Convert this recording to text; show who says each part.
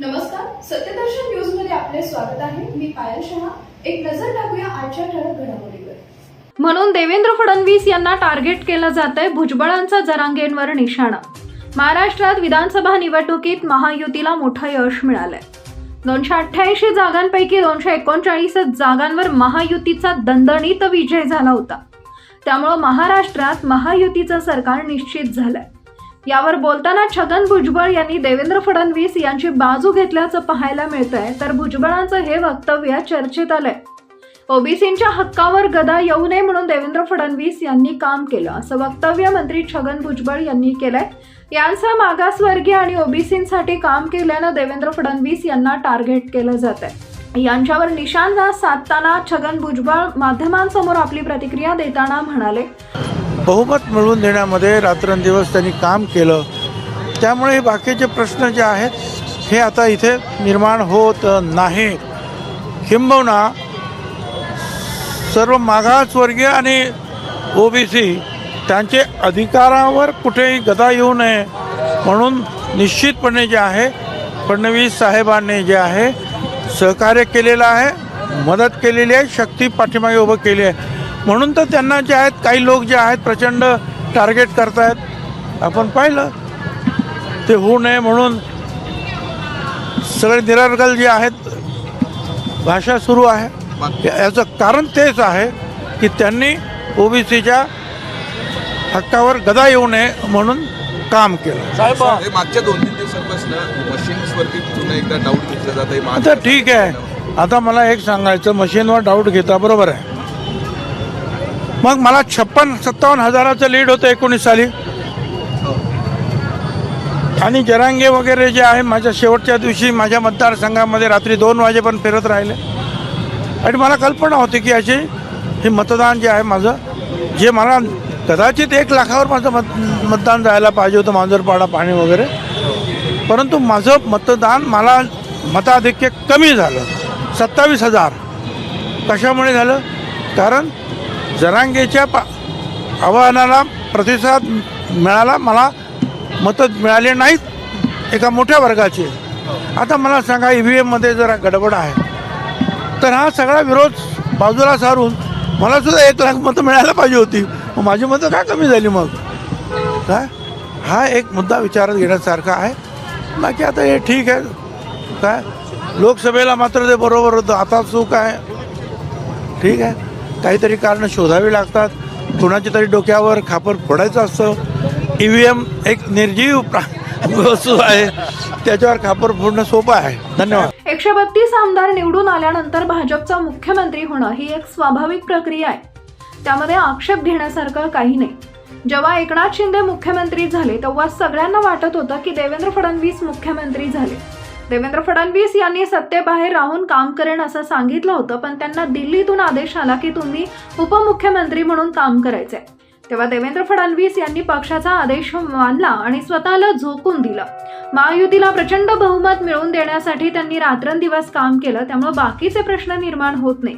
Speaker 1: नमस्कार सत्यदर्शन न्यूजमध्ये आपले स्वागत आहे. मी पायल शहा. एक नजर टाकूया आजच्या ठळक घडामोडीवर.
Speaker 2: म्हणून देवेंद्र फडणवीस यांना टार्गेट केलं जात आहे भुजबळांचा जरांगेंवर निशाणा. महाराष्ट्रात विधानसभा निवडणुकीत महायुतीला मोठं यश मिळालंय. दोनशे अठ्ठ्याऐंशी जागांपैकी दोनशे एकोणचाळीस जागांवर महायुतीचा दणदणीत विजय झाला होता. त्यामुळं महाराष्ट्रात महायुतीचं सरकार निश्चित झालंय. यावर बोलताना छगन भुजबळ यांनी देवेंद्र फडणवीस यांची बाजू घेतल्याचं पाहायला मिळतंय. तर भुजबळांचं हे वक्तव्य चर्चेत आलंय. ओबीसींच्या हक्कावर गदा येऊ नये म्हणून देवेंद्र फडणवीस यांनी काम केलं असं वक्तव्य मंत्री छगन भुजबळ यांनी केलंय. यांचं मागासवर्गीय आणि ओबीसींसाठी काम केल्यानं देवेंद्र फडणवीस यांना टार्गेट केलं जात आहे यांच्यावर निशाणा साधताना छगन भुजबळ माध्यमांसमोर आपली प्रतिक्रिया देताना म्हणाले
Speaker 3: बहुमत मिळवून देण्यामध्ये रात्रंदिवस त्यांनी काम केलं. त्यामुळे हे बाकीचे प्रश्न जे आहेत हे आता इथे निर्माण होत नाही किंबहुना सर्व मागासवर्गीय आणि ओबीसी त्यांचे अधिकारावर कुठेही गदा येऊ नये म्हणून निश्चितपणे जे आहे फडणवीस साहेबांनी जे आहे सहकार्य केलेलं आहे मदत केलेली आहे शक्ती पाठीमागे उभं केली आहे. म्हणून तर त्यांना जे आहेत काही लोक जे आहेत प्रचंड टार्गेट करतायत. आपण पाहिलं. ते होऊ नये म्हणून सगळे निरर्गल जे आहेत भाषा सुरू आहे. याचं कारण तेच आहे की त्यांनी ओबीसीच्या हक्कावर गदा येऊ नये म्हणून काम केलं. साहेब
Speaker 4: हे मागच्या दोन तीन दिवसांपासून मशीन्सवरती पुन्हा एकदा डाऊट घेतलं जात आहे
Speaker 3: आता ठीक आहे. आता मला एक सांगायचं मशीनवर डाऊट घेता बरोबर आहे. मग मला छप्पन सत्तावन्न हजाराचं लीड होतं एकोणीस साली. आणि जरांगे वगैरे जे आहे माझ्या शेवटच्या दिवशी माझ्या मतदारसंघामध्ये रात्री दोन वाजेपर्यंत फिरत राहिले. आणि मला कल्पना होती की अशी हे मतदान जे आहे माझं जे मला कदाचित एक लाखावर माझं मत मतदान जायला पाहिजे होतं मांजरपाडा पाणी वगैरे. परंतु माझं मतदान मला मताधिक्य कमी झालं. सत्तावीस हजार. कशामुळे झालं? कारण जरांगेच्या पा आव्हानाला प्रतिसाद मिळाला. मला मतं मिळाली नाहीत. एका मोठ्या वर्गाचे. आता मला सांगा ई व्ही एममध्ये जरा गडबड आहे. तर हा सगळा विरोध बाजूला सारून मला सुद्धा एक लाख मतं मिळायला पाहिजे होती. मग माझी मतं काय कमी झाली मग? काय? हा एक मुद्दा विचारात घेण्यासारखा आहे. बाकी आता हे ठीक आहे. काय? लोकसभेला मात्र ते बरोबर होतं. आता चूक आहे. ठीक आहे. काहीतरी कारणं शोधावी लागतात. कुणाच्या तरी डोक्यावर खापर फोडायचं असतं. ई व्ही एम एक निर्जीव वस्तू आहे. त्याच्यावर खापर फोडणं सोपं आहे. धन्यवाद.
Speaker 2: एकशे बत्तीस आमदार निवडून आल्यानंतर भाजपचा मुख्यमंत्री होणं ही एक स्वाभाविक प्रक्रिया आहे. त्यामध्ये आक्षेप घेण्यासारखं काही नाही. जेव्हा एकनाथ शिंदे मुख्यमंत्री झाले तेव्हा सगळ्यांना वाटत होतं की देवेंद्र फडणवीस मुख्यमंत्री झाले. देवेंद्र फडणवीस यांनी सत्तेबाहेर राहून काम करेन असं सांगितलं होतं पण त्यांना दिल्लीतून आदेश आला की तुम्ही उपमुख्यमंत्री म्हणून काम करायचंय. तेव्हा देवेंद्र फडणवीस यांनी पक्षाचा आदेश मानला आणि स्वतःला झोकून दिलं. महायुतीला प्रचंड बहुमत मिळवून देण्यासाठी त्यांनी रात्रंदिवस काम केलं त्यामुळे बाकीचे प्रश्न निर्माण होत नाही.